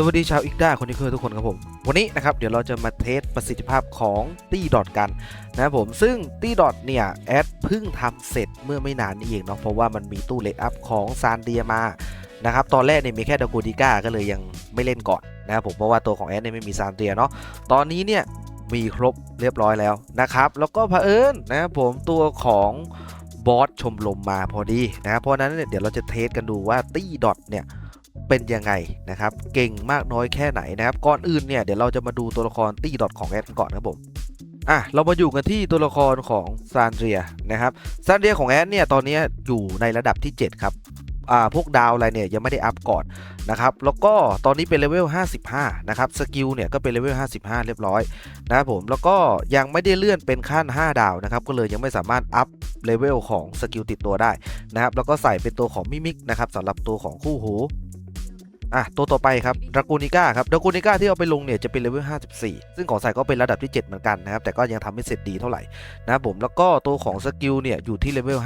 สวัสดีชาวอีกด้าคนที่เคยทุกคนครับผม วันนี้นะครับเดี๋ยวเราจะมาเทสประสิทธิภาพของตี้ดอทกันนะครับผมซึ่งตี้ดอทเนี่ยแอดเพิ่งทำเสร็จเมื่อไม่นานนี้เองเนาะเพราะว่ามันมีตู้เลดอัพของซานเดียมานะครับตอนแรกเนี่ยมีแค่ดากูดิก้าก็เลยยังไม่เล่นก่อนนะครับผมเพราะว่าตัวของแอดเนี่ยไม่มีซานเดียเนาะตอนนี้เนี่ยมีครบเรียบร้อยแล้วนะครับแล้วก็เผอิญนะครับผมตัวของบอสชมรมมาพอดีนะครับเพราะฉะนั้นเนี่ยเดี๋ยวเราจะเทสกันดูว่าตี้ดอทเนี่ย เป็นยังไงนะครับ เก่งมากน้อยแค่ไหนนะครับ ก่อนอื่นเนี่ยเดี๋ยวเราจะมาดูตัวละครตี้ดอทของแอดก่อนครับผมอะเรามาอยู่กันที่ตัวละครของซานเดรียนะครับซานเดรียของแอดเนี่ยตอนนี้อยู่ในระดับที่ 7 ครับอ่าพวกดาวอะไรเนี่ยยังไม่ได้อัพก่อนนะครับแล้วก็ตอนนี้เป็นเลเวล 55 นะครับสกิลเนี่ยก็เป็นเลเวล 55 เรียบร้อยนะครับผมแล้วก็ยังไม่ได้เลื่อนเป็นขั้น 5 ดาวนะครับก็เลยยังไม่สามารถอัพเลเวลของสกิลติดตัวได้นะครับแล้วก็ใส่เป็นตัวของมิมิกนะครับสำหรับตัวของคู่หู อะตัวต่อไปครับดรากูนิก้าครับดรากูนิก้าที่เอาไปลงเนี่ยจะเป็นเลเวล 54 ซึ่งของใส่ก็เป็นระดับที่ 7 เหมือนกันนะครับ แต่ก็ยังทำไม่เสร็จดีเท่าไหร่นะผมแล้วก็ตัวของสกิลเนี่ยอยู่ที่เลเวล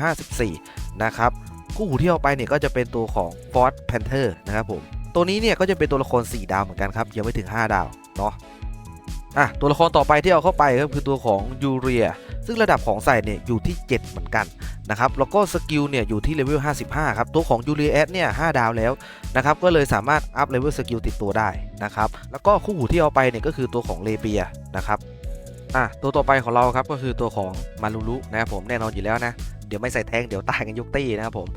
54 นะครับคู่หูที่เอาไปเนี่ยก็จะเป็นตัวของ f o r แพนเทอร์นะครับผมตัวนี้เนี่ยก็จะเป็นตัวละคร 4 ดาวเหมือนกันครับยังไม่ถึง 5 ดาวเนาะอะตัวละครต่อไปที่เอาเข้าไปก็คือตัวของยูเรีย ซึ่งระดับของใส่เนี่ยอยู่ที่ 7 เหมือนกัน นะครับแล้วก็สกิลเนี่ยอยู่ที่เลเวล 55 ครับ ตัวของยูเรียสเนี่ย 5 ดาวแล้วนะครับ ก็เลยสามารถอัพเลเวลสกิลติดตัวได้นะครับ แล้วก็คู่หูที่เอาไปเนี่ยก็คือตัวของเลเบียนะครับ อะ ตัวต่อไปของเราครับก็คือตัวของมารูรุนะครับผมแน่นอนอยู่แล้วนะ เดี๋ยวไม่ใส่แทงเดี๋ยวตายกันยกตี้นะครับผม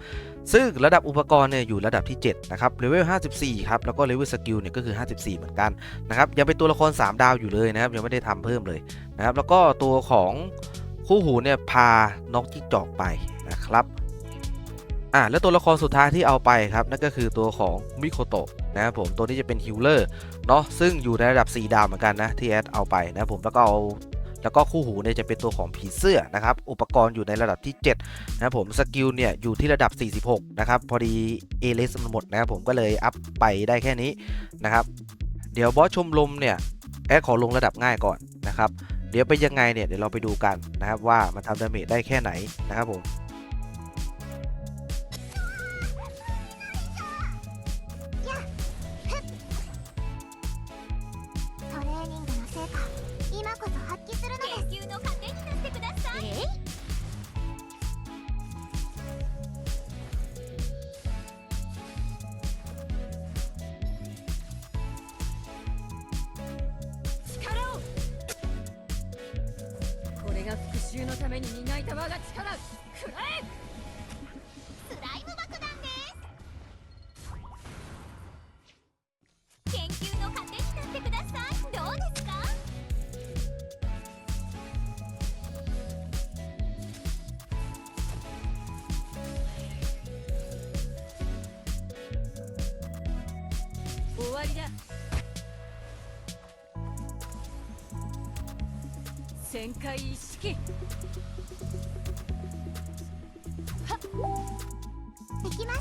ซึ่งระดับอุปกรณ์เนี่ยอยู่ระดับที่ 7 นะครับ เลเวล 54 ครับ แล้วก็เลเวลสกิลเนี่ยก็คือ 54 เหมือนกันนะครับ ยังเป็นตัวละคร 3 ดาวอยู่เลยนะครับ ยังไม่ได้ทำเพิ่มเลยนะครับ แล้วก็ตัวของ คู่หูเนี่ยพานกจิ้งจอกไปนะครับอะแล้วตัวละครสุดท้ายที่เอาไปครับนั่นก็คือตัวของมิโคโตะนะครับผมตัวนี้จะเป็นฮิลเลอร์เนาะซึ่งอยู่ในระดับ 4 ดาวเหมือนกันนะที่แอดเอาไปนะผมแล้วก็เอาแล้วก็คู่หูเนี่ยจะเป็นตัวของผีเสื้อนะครับอุปกรณ์อยู่ในระดับที่ 7 นะครับผมสกิลเนี่ยอยู่ที่ระดับ 46 นะครับพอดีเอเลสมันหมดนะครับผมก็เลยอัพไปได้แค่นี้นะครับเดี๋ยวบอสชมรมเนี่ยแอดขอลงระดับง่ายก่อนนะครับ ดี๋ยวไปยังไงเนี่ยเดี๋ยวเราไปดูกันนะครับว่ามันทำดาเมจได้แค่ไหนนะครับผม トレーニングの成果今こそ発揮 今れが復讐のために磨いた我が力食らえスライム爆弾です研究の糧になってくださいどうですか終わりだ。旋回一式できます。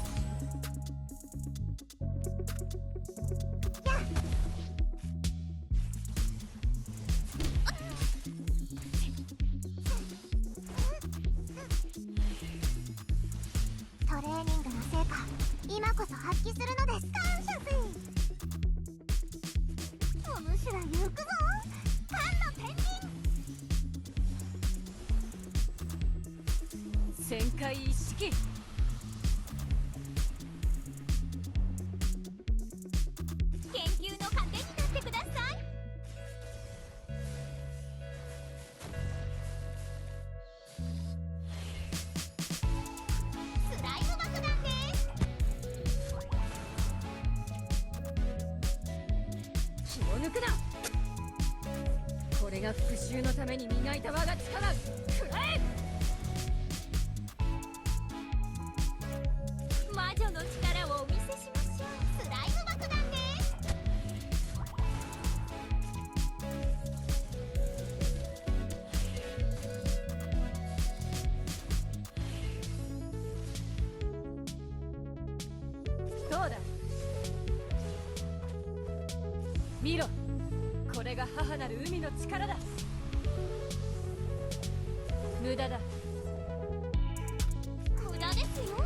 トレーニングの成果今こそ発揮するのです。感謝せい旋回一式研究の糧になってください。スライム爆弾です気を抜くな。これが復讐のために磨いた我が力。食らえ。そうだ。見ろ。これが母なる海の力だ。無駄だ。無駄ですよ。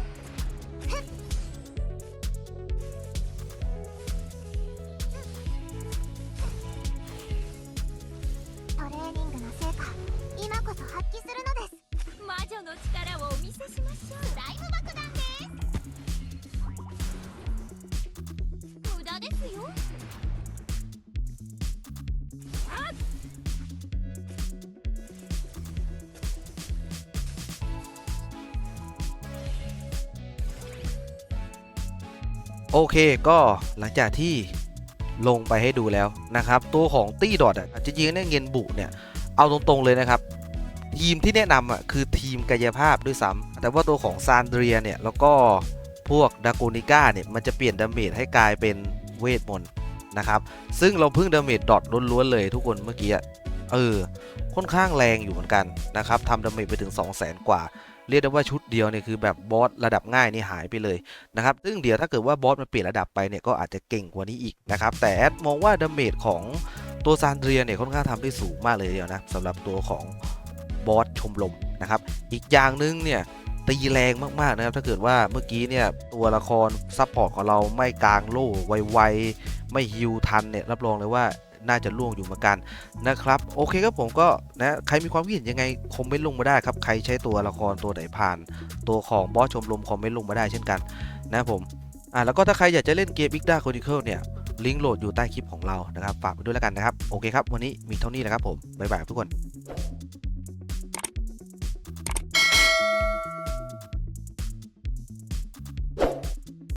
トレーニングの成果今こそ発揮するのです。魔女の力をお見せしましょう。ライム爆弾です ですよ โอเคก็หลังจากที่ลงไปให้ดูแล้วนะครับ ตัวของตี้ดอทอ่ะจริงๆเนี่ยเงินบุเนี่ยเอาตรงๆเลยนะครับ ทีมที่แนะนำอ่ะคือทีมกายภาพด้วยซ้ำแต่ว่าตัวของซานเดรียเนี่ย แล้วก็พวกดาโกนิก้าเนี่ย มันจะเปลี่ยนดาเมจให้กลายเป็น เวทมนต์นะครับ ซึ่งเราพิ่งดาเมจดอทล้วนๆเลยทุกคนเมื่อกี้เออค่อนข้างแรงอยู่เหมือนกันนะครับทำดาเมจไปถึง 2 0 0 0 0 0 กว่า เรียกได้ว่าชุดเดียวเนี่ยคือแบบบอสระดับง่ายนี่หายไปเลยนะครับซึ่งเดี๋ยวถ้าเกิดว่าบอสมันเปลี่ยนระดับไปเนี่ยก็อาจจะเก่งกว่านี้อีกนะครับแต่แอดมองว่าดาเมจของตัวซานเดรียเนี่ยค่อนข้างทำได้สูงมากเลยเดียวนะสำหรับตัวของบอสชมรมนะครับอีกอย่างหนึงเนี่ย ตีแรงมากๆนะครับ ถ้าเกิดว่าเมื่อกี้เนี่ยตัวละครซัพพอร์ตของเราไม่กลางโล่ไวๆไม่ฮิวทันเนี่ยรับรองเลยว่าน่าจะล่วงอยู่เหมือนกันนะครับ โอเคครับผมก็นะใครมีความคิดเห็นยังไงคอมเมนต์ลงมาได้ครับ ใครใช้ตัวละครตัวไหนผ่าน ตัวของบอสชมรมคอมเมนต์ลงมาได้เช่นกันนะครับผมอ่าแล้วก็ถ้าใครอยากจะเล่นเกม Big Data Chronicle เนี่ยลิงก์โหลดอยู่ใต้คลิปของเรานะครับ ฝากไปด้วยแล้วกันนะครับ โอเคครับ วันนี้มีเท่านี้นะครับผม บ๊ายบายทุกคน